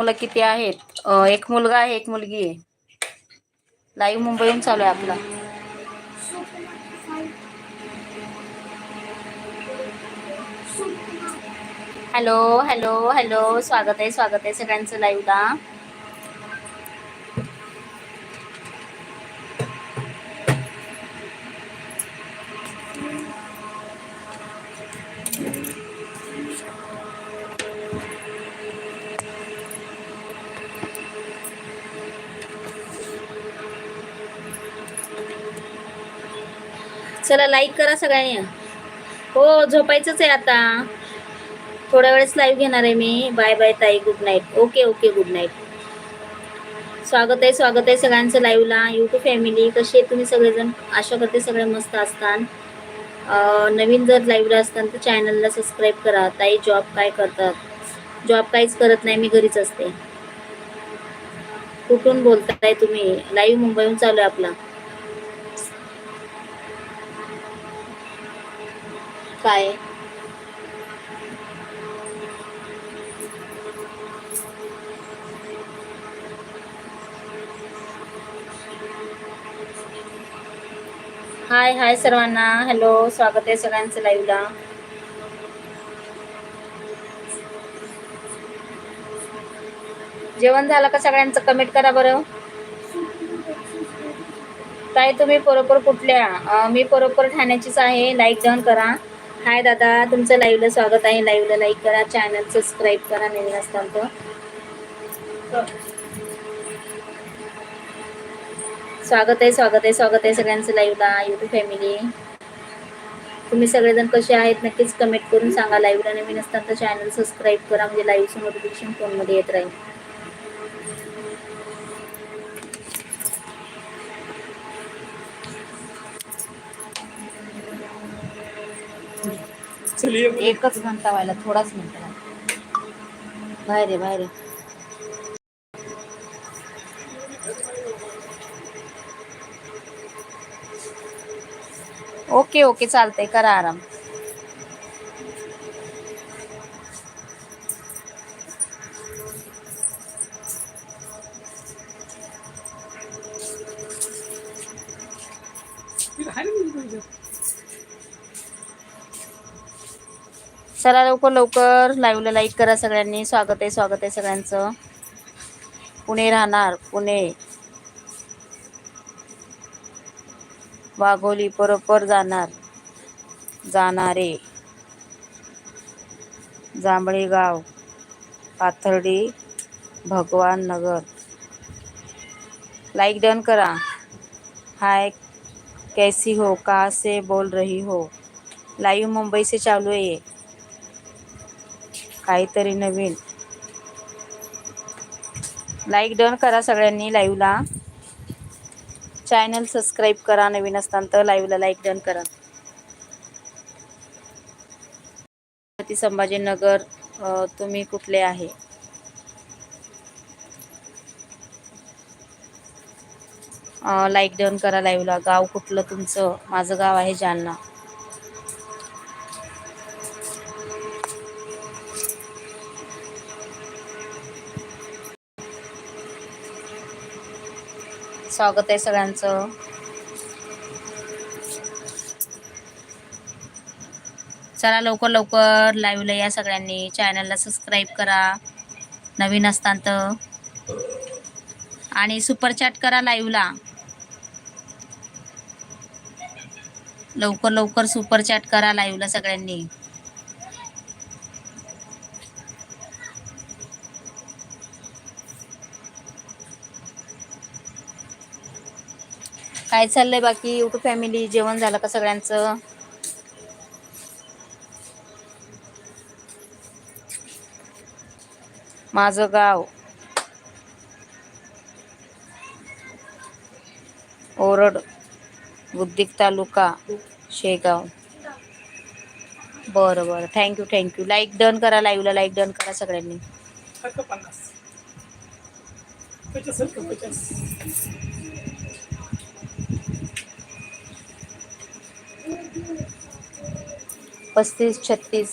मुलं किती आहेत? एक मुलगा आहे एक मुलगी आहे. लाईव्ह मुंबईहून चालू आहे आपला. हॅलो हॅलो हॅलो स्वागत आहे स्वागत आहे सगळ्यांचं लाईव्हला चला लाईक करा सगळ्यांनी. हो झोपायचंच आहे आता. थोड्या वेळेस लाईव्ह घेणार आहे मी. बाय बाय ताई good night okay okay good night स्वागत आहे स्वागत आहे सगळ्यांचं लाईव्हला यूट्यूब फॅमिली कशी आहे तुम्ही सगळेजण? आशा करते सगळे मस्त असतान. नवीन जर लाईव्हला असतान तर चॅनलला सबस्क्राईब करा. ताई जॉब काय करतात? जॉब काहीच करत नाही मी घरीच असते. कुठून बोलताय तुम्ही? लाईव्ह मुंबईहून चालू आहे आपला. काय? हाय हाय सर्वांना. हॅलो स्वागत आहे सगळ्यांचं लाईव्हला जेवण झालं का सगळ्यांचं? कमेंट करा बरं. ताई तुम्ही बरोबर कुठल्या? मी बरोबर ठाण्याचीच आहे. लाईक जाऊन करा. हाय दादा तुमचं लाईव्हला स्वागत आहे. लाईव्हला लाईक करा चॅनल सबस्क्राईब करा नवीन असताल तर स्वागत आहे स्वागत आहे स्वागत आहे सगळ्यांचं लाईव्हला युट्यूब फॅमिली तुम्ही सगळेजण कसे आहेत? नक्कीच कमेंट करून सांगा लाईव्हला नवीन असताल तर चॅनल सबस्क्राईब करा म्हणजे लाईव्हचं नोटिफिकेशन फोनमध्ये येत राहील. एकच घंटा व्हायला थोडाच मिनिट बाहेर आहे बाहेर आहे. ओके ओके चालतंय करा आराम. चला लवकर लवकर लाईव्हला लाईक करा सगळ्यांनी. स्वागत आहे स्वागत आहे सगळ्यांचं. पुणे राहणार पुणे. वाघोली बरोबर जाणार. जाणारे. जांभळेगाव पाथर्डी भगवान नगर. लाइक डन करा. हाय कैसी हो? कहाँ से बोल रही हो? लाईव्ह मुंबई से चालू आहे. काहीतरी नवीन. लाईक डन करा सगळ्यांनी लाईव्हला चॅनल सबस्क्राईब करा नवीन असताना तर लाईव्हला लाईक डन करा. संभाजीनगर तुम्ही कुठले आहे? लाईक डन करा लाईव्हला गाव कुठलं तुमचं? माझं गाव आहे जालना. स्वागत आहे सगळ्यांचं. चला लवकर लवकर लाईव्हला या सगळ्यांनी. चॅनलला सबस्क्राईब करा. नवीन असतात तर. आणि सुपरचॅट करा लाईव्हला लवकर लवकर सुपर चॅट करा लाईव्हला सगळ्यांनी. काय चाललंय बाकी? युट्यूब फॅमिली जेवण झालं का सगळ्यांचं? माझं गाव. ओरड बुद्धिक तालुका शेगाव. बरं बरं. थँक्यू थँक्यू लाईक डन करा लाईव्हला लाईक डन करा सगळ्यांनी. पस्तीस छत्तीस.